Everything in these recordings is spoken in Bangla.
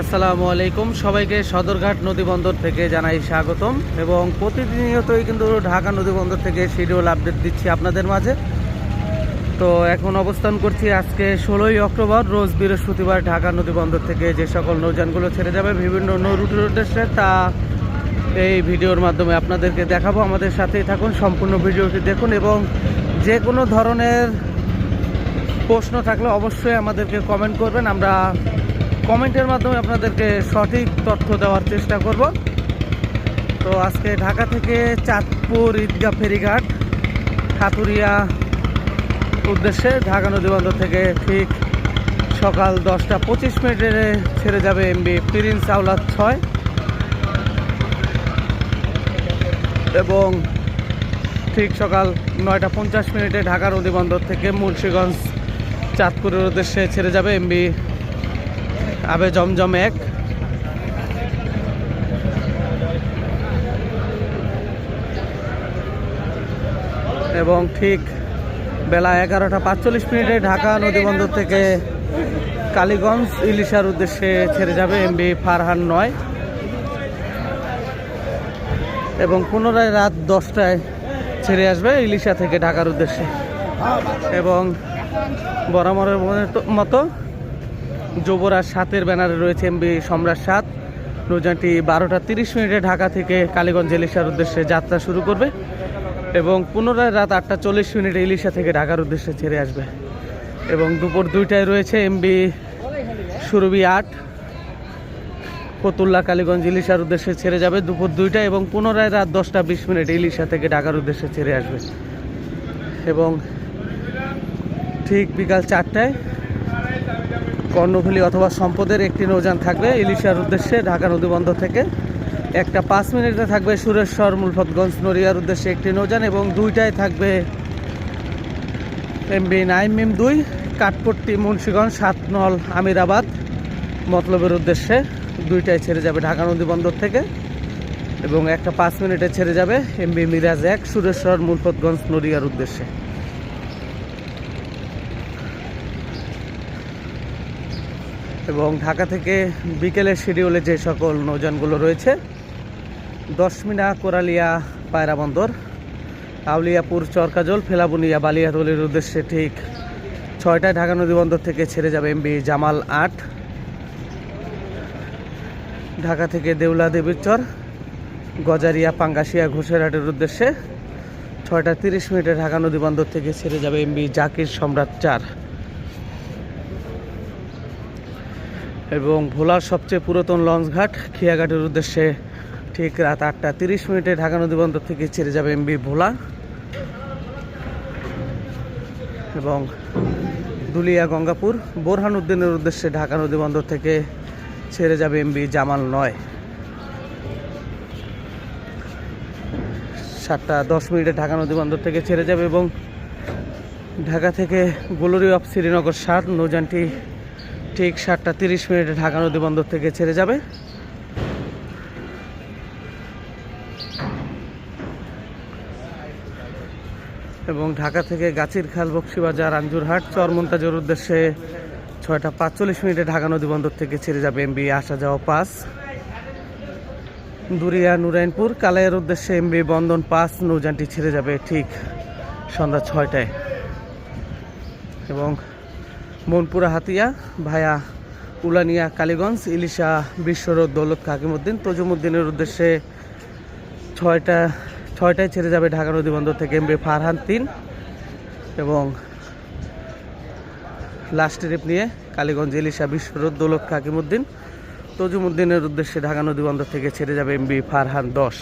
আসসালামু আলাইকুম। সবাইকে সদরঘাট নদীবন্দর থেকে জানাই স্বাগতম এবং প্রতিনিয়তই কিন্তু ঢাকা নদীবন্দর থেকে শিডিউল আপডেট দিচ্ছি আপনাদের মাঝে। তো এখন অবস্থান করছি আজকে ষোলোই অক্টোবর, রোজ বৃহস্পতিবার ঢাকা নদীবন্দর থেকে যে সকল নৌযানগুলো ছেড়ে যাবে, বিভিন্ন নৌ নৌরুটের উদ্দেশ্যে তা এই ভিডিওর মাধ্যমে আপনাদেরকে দেখাবো। আমাদের সাথেই থাকুন, সম্পূর্ণ ভিডিওটি দেখুন এবং যে কোনো ধরনের প্রশ্ন থাকলে অবশ্যই আমাদেরকে কমেন্ট করবেন। আমরা কমেন্টের মাধ্যমে আপনাদেরকে সঠিক তথ্য দেওয়ার চেষ্টা করব। তো আজকে ঢাকা থেকে চাঁদপুর ঈদগাহ ফেরিঘাট, খাতুরিয়া উদ্দেশ্যে ঢাকা নদীবন্দর থেকে ঠিক সকাল দশটা পঁচিশ মিনিটে ছেড়ে যাবে এমবি প্রিন্স আউলাদ ছয়। এবং ঠিক সকাল নয়টা পঞ্চাশ মিনিটে ঢাকা নদীবন্দর থেকে মুন্সীগঞ্জ, চাঁদপুরের উদ্দেশ্যে ছেড়ে যাবে এমবি আবে জমজম এক। এবং ঠিক বেলা এগারোটা পাঁচচল্লিশ মিনিটে ঢাকা নদীবন্দর থেকে কালীগঞ্জ ইলিশার উদ্দেশ্যে ছেড়ে যাবে এমবি ফারহান নয়। এবং পুনরায় রাত দশটায় ছেড়ে আসবে ইলিশা থেকে ঢাকার উদ্দেশ্যে। এবং বরাবরের মতো যুবরাজ সাতের ব্যানারে রয়েছে এমবি সম্রাট সাত। নৌযানটি বারোটা তিরিশ মিনিটে ঢাকা থেকে কালীগঞ্জ ইলিশার উদ্দেশ্যে যাত্রা শুরু করবে এবং পুনরায় রাত আটটা চল্লিশ মিনিটে ইলিশা থেকে ঢাকার উদ্দেশ্যে ছেড়ে আসবে। এবং দুপুর দুইটায় রয়েছে এমবি সুরবি আট। ফতুল্লা কালীগঞ্জ ইলিশার উদ্দেশ্যে ছেড়ে যাবে দুপুর দুইটায় এবং পুনরায় রাত দশটা বিশ মিনিট ইলিশা থেকে ঢাকার উদ্দেশ্যে ছেড়ে আসবে। এবং ঠিক বিকাল চারটায় কর্ণফুলি অথবা সম্পদের একটি নৌযান থাকবে ইলিশার উদ্দেশ্যে ঢাকা নদীবন্দর থেকে। একটা পাঁচ মিনিটে থাকবে সুরেশ্বর মুলফতগঞ্জ নড়িয়ার উদ্দেশ্যে একটি নৌযান এবং দুইটায় থাকবে এমবি নাইন মিম দুই, কাঠপট্টি, মুন্সীগঞ্জ, সাত নল, আমিরাবাদ। মতলবের উদ্দেশ্যে দুইটায় ছেড়ে যাবে ঢাকা নদীবন্দর থেকে এবং একটা পাঁচ মিনিটে ছেড়ে যাবে এমবি মিরাজ এক, সুরেশ্বর মুলফতগঞ্জ নড়িয়ার উদ্দেশ্যে। এবং ঢাকা থেকে বিকেলের শিডিউলে যে সকল নৌযানগুলো রয়েছে, দশমিনা, কোরালিয়া পায়রা বন্দর আউলিয়াপুর, চরকাজল, ফেলাবুনিয়া, বালিয়াতলির উদ্দেশ্যে ঠিক ছয়টায় ঢাকা নদী বন্দর থেকে ছেড়ে যাবে এমবি জামাল আট। ঢাকা থেকে দেউলা দেবীর চর গজারিয়া, পাঙ্গাসিয়া, ঘোষেরহাটের উদ্দেশ্যে ছয়টা তিরিশ মিনিটে ঢাকা নদী বন্দর থেকে ছেড়ে যাবে এমবি জাকির সম্রাট চার। এবং ভোলার সবচেয়ে পুরাতন লঞ্চঘাট খিয়াঘাটের উদ্দেশ্যে ঠিক রাত আটটা তিরিশ মিনিটে ঢাকা নদীবন্দর থেকে ছেড়ে যাবে এমবি ভোলা। এবং দুলিয়া গঙ্গাপুর, বোরহান উদ্দিনের উদ্দেশ্যে ঢাকা নদীবন্দর থেকে ছেড়ে যাবে এমবি জামাল নয়। সাতটা দশ মিনিটে ঢাকা নদীবন্দর থেকে ছেড়ে যাবে এবং ঢাকা থেকে গোলরি অফ শ্রীনগর সাত, নৌযানটি ঠিক সাতটা তিরিশ মিনিটে ঢাকা নদী বন্দর থেকে ছেড়ে যাবে। এবং ঢাকা থেকে গাছির খাল বক্সিবাজার আঞ্জুরহাট চরমন্তাজের উদ্দেশ্যে ছয়টা পাঁচচল্লিশ মিনিটে ঢাকা নদী বন্দর থেকে ছেড়ে যাবে এমবি আসা যাওয়া পাস। দুরিয়া, নুরাইনপুর, কালাইয়ের উদ্দেশ্যে এমবি বন্দন পাস, নৌযানটি ছেড়ে যাবে ঠিক সন্ধ্যা ছয়টায়। এবং মনপুরা হাতিয়া ভায়া উলানিয়া কালীগঞ্জ ইলিশা বিশ্বরোড দৌলত কাকিমুদ্দিন তজুমুদ্দিনের উদ্দেশ্যে ছয়টা ছয়টায় ছেড়ে যাবে ঢাকা নদী বন্দর থেকে এমবি ফারহান তিন এবং লাস্ট ট্রিপ নিয়ে কালীগঞ্জ ইলিশা বিশ্বরোড দৌলত কাকিমুদ্দিন তজুমুদ্দিনের উদ্দেশ্যে ঢাকা নদী বন্দর থেকে ছেড়ে যাবে এমবি ফারহান দশ।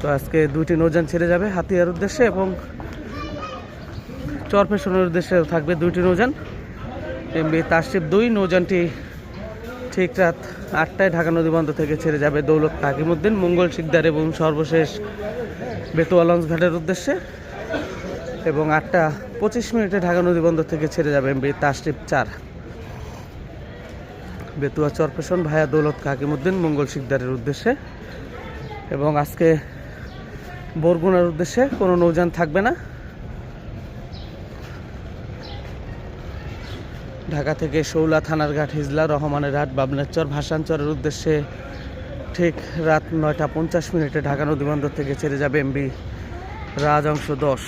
তো আজকে দুইটি নৌযান ছেড়ে যাবে হাতিয়ার উদ্দেশ্যে এবং চরপেশনের উদ্দেশ্যে থাকবে দুইটি নৌযান। এমবি তাসিফ দুই নৌযানটি ঠিক রাত আটটায় ঢাকা নদী বন্দর থেকে ছেড়ে যাবে দৌলত কাকিমুদ্দিন, মঙ্গল শিকদার এবং সর্বশেষ বেতুয়া লঞ্চ ঘাটের উদ্দেশ্যে। এবং আটটা পঁচিশ মিনিটে ঢাকা নদী বন্দর থেকে ছেড়ে যাবে এমবি তাসটিপ চার। বেতুয়া চরপেশন ভায়া দৌলত কাকিমুদ্দিন, মঙ্গল শিকদারের উদ্দেশ্যে। এবং আজকে বরগুনার উদ্দেশ্যে কোনো নৌযান থাকবে না। ঢাকা থেকে শৌলা থানার ঘাট হিজলা রহমানের হাট বাবনেশ্বর ভাসানচরের উদ্দেশ্যে ঠিক রাত নয়টা পঞ্চাশ মিনিটে ঢাকা নদীবন্দর থেকে ছেড়ে যাবে এমবি রাজংশ দশ।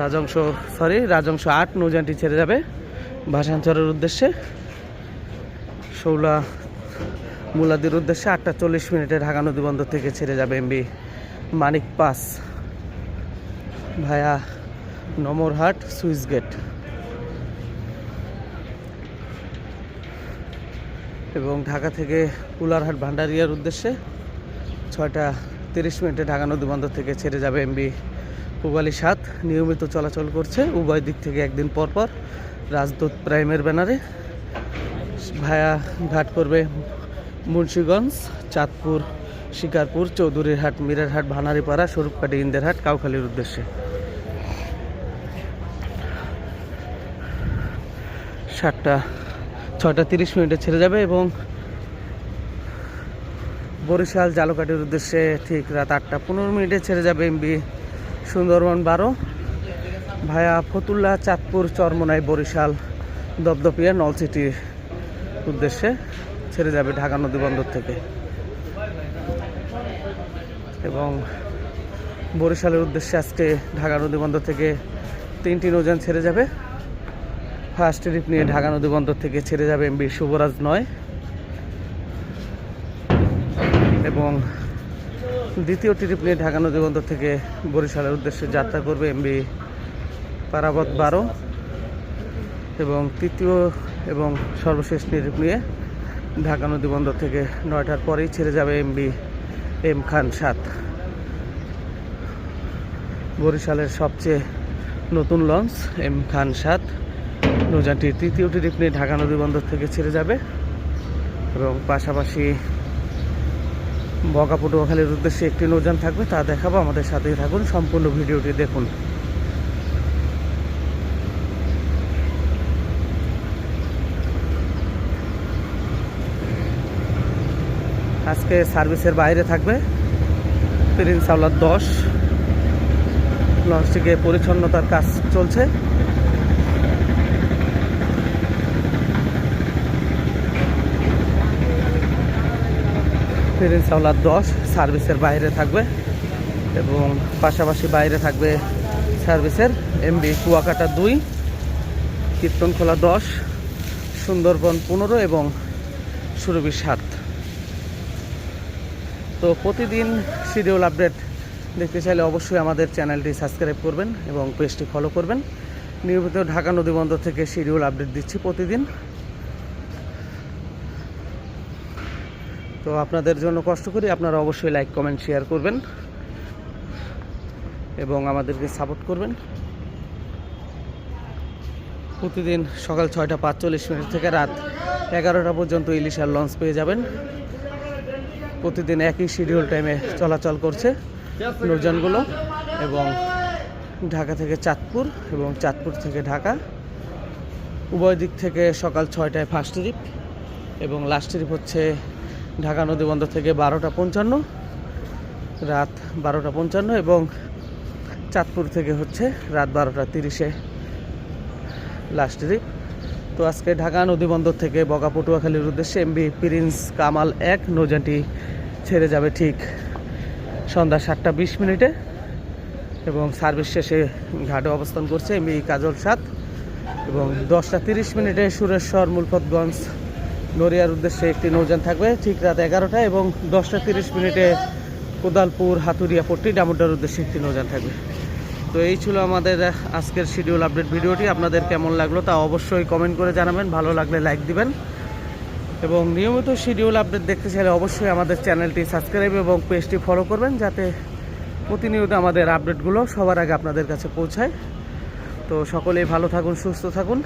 রাজংশ সরি রাজংশ আট নৌযানটি ছেড়ে যাবে ভাসানচরের উদ্দেশ্যে। শৌলা মুলাদির উদ্দেশ্যে আটটা চল্লিশ মিনিটে ঢাকা নদীবন্দর থেকে ছেড়ে যাবে এমবি মানিক পাস। Via Namarhat switch gate. এবং ঢাকা থেকে কুলারহাট ভান্ডারিয়ার উদ্দেশ্যে ছয়টা তিরিশ মিনিটে ঢাকা নদীবন্দর থেকে ছেড়ে যাবে এমবি পুবালি সাত। নিয়মিত চলাচল করছে, উভয় দিক থেকে একদিন পর পর রাজদূত প্রাইমের ব্যানারে। ভায়া ঘাট করবে মুন্সীগঞ্জ, চাঁদপুর, শিকারপুর, চৌধুরীর হাট মিরারহাট ভানারিপাড়া স্বরূপকাটি ইন্দেরহাট কাউখালীর উদ্দেশ্যে। সাতটা ছটা তিরিশ মিনিটে ছেড়ে যাবে এবং বরিশাল জালকাটির উদ্দেশ্যে ঠিক রাত আটটা পনেরো মিনিটে ছেড়ে যাবে এমবি সুন্দরবন বারো ভায়া ফতুল্লা, চাঁদপুর, চরমনাই, বরিশাল, দপদপিয়া নলসিটির উদ্দেশ্যে ছেড়ে যাবে ঢাকা নদী বন্দর থেকে। এবং বরিশালের উদ্দেশ্যে আজকে ঢাকা নদী বন্দর থেকে তিনটি নৌযান ছেড়ে যাবে। ফার্স্ট ট্রিপ নিয়ে ঢাকা নদী বন্দর থেকে ছেড়ে যাবে এমবি শুভরাজ নয়। এবং দ্বিতীয় ট্রিপ নিয়ে ঢাকা নদী বন্দর থেকে বরিশালের উদ্দেশ্যে যাত্রা করবে এমবি পারাবত বারো। এবং তৃতীয় এবং সর্বশেষ ট্রিপ নিয়ে ঢাকা নদী বন্দর থেকে নয়টার পরেই ছেড়ে যাবে এমবি এম খান সাত। বরিশালের সবচেয়ে নতুন লঞ্চ এম খান সাত। নৌযানটির তৃতীয় ট্রিপ নিয়ে ঢাকা নদী বন্দর থেকে ছেড়ে যাবে এবং পাশাপাশি বগা পটুয়াখালীর উদ্দেশ্যে একটি নৌযান থাকবে, তা দেখাবো, আমাদের সাথেই থাকুন, সম্পূর্ণ ভিডিওটি দেখুন। আজকে সার্ভিসের বাইরে থাকবে প্রিন্স আওলার দশ। লঞ্চটিকে পরিচ্ছন্নতার কাজ চলছে। প্রিন্স আওলার দশ সার্ভিসের বাইরে থাকবে এবং পাশাপাশি বাইরে থাকবে সার্ভিসের এমবি কুয়াকাটা দুই কীর্তনখোলা দশ, সুন্দরবন পনেরো এবং সুরভি সাত। তো প্রতিদিন শিডিউল আপডেট দেখতে চাইলে অবশ্যই আমাদের চ্যানেলটি সাবস্ক্রাইব করবেন এবং পেজটি ফলো করবেন। নিয়মিত ঢাকা নদীবন্দর থেকে শিডিউল আপডেট দিচ্ছি প্রতিদিন। তো আপনাদের জন্য কষ্ট করি আপনারা অবশ্যই লাইক কমেন্ট শেয়ার করবেন এবং আমাদেরকে সাপোর্ট করবেন। প্রতিদিন সকাল ছয়টা পাঁচচল্লিশ মিনিট থেকে রাত এগারোটা পর্যন্ত ইলিশার লঞ্চ পেয়ে যাবেন। প্রতিদিন একই শিডিউল টাইমে চলাচল করছে লোকজনগুলো এবং ঢাকা থেকে চাঁদপুর এবং চাঁদপুর থেকে ঢাকা। উভয় দিক থেকে সকাল ছয়টায় ফার্স্ট ট্রিপ এবং লাস্ট ট্রিপ হচ্ছে ঢাকা নদী বন্দর থেকে বারোটা পঞ্চান্ন, রাত বারোটা পঞ্চান্ন এবং চাঁদপুর থেকে হচ্ছে রাত বারোটা তিরিশে লাস্ট ট্রিপ তো আজকে ঢাকা নদী বন্দর থেকে বগা পটুয়াখালীর উদ্দেশ্যে এমবি প্রিন্স কামাল এক নৌযানটি ছেড়ে যাবে ঠিক সন্ধ্যা সাতটা বিশ মিনিটে এবং সার্ভিস শেষে ঘাটে অবস্থান করছে এমবি কাজল সাত এবং দশটা তিরিশ মিনিটে সুরেশ্বর, মুলফতগঞ্জ নড়িয়ার উদ্দেশ্যে একটি নৌযান থাকবে ঠিক রাত এগারোটা এবং দশটা তিরিশ মিনিটে কোদালপুর হাতুরিয়া পট্টি ডামুডার উদ্দেশ্যে একটি নৌযান থাকবে। তো এই ছিল আমাদের আজকের শিডিউল আপডেট ভিডিওটি। আপনাদের কেমন লাগল তা অবশ্যই কমেন্ট করে জানাবেন। ভালো লাগলে লাইক দিবেন। এবং নিয়মিত শিডিউল আপডেট দেখতে চাইলে অবশ্যই আমাদের চ্যানেলটি সাবস্ক্রাইব এবং পেজটি ফলো করবেন যাতে প্রতিনিয়ত আমাদের আপডেটগুলো সবার আগে আপনাদের কাছে পৌঁছায়। তো সকলেই ভালো থাকুন, সুস্থ থাকুন।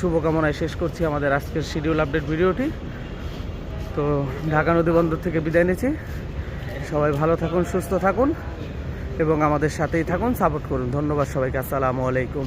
শুভকামনায় শেষ করছি আমাদের আজকের শিডিউল আপডেট ভিডিওটি। তো ঢাকা নদী বন্দর থেকে বিদায় নিচ্ছি। সবাই ভালো থাকুন, সুস্থ থাকুন এবং আমাদের সাথেই থাকুন সাপোর্ট করুন। ধন্যবাদ সবাইকে, আসসালামু আলাইকুম।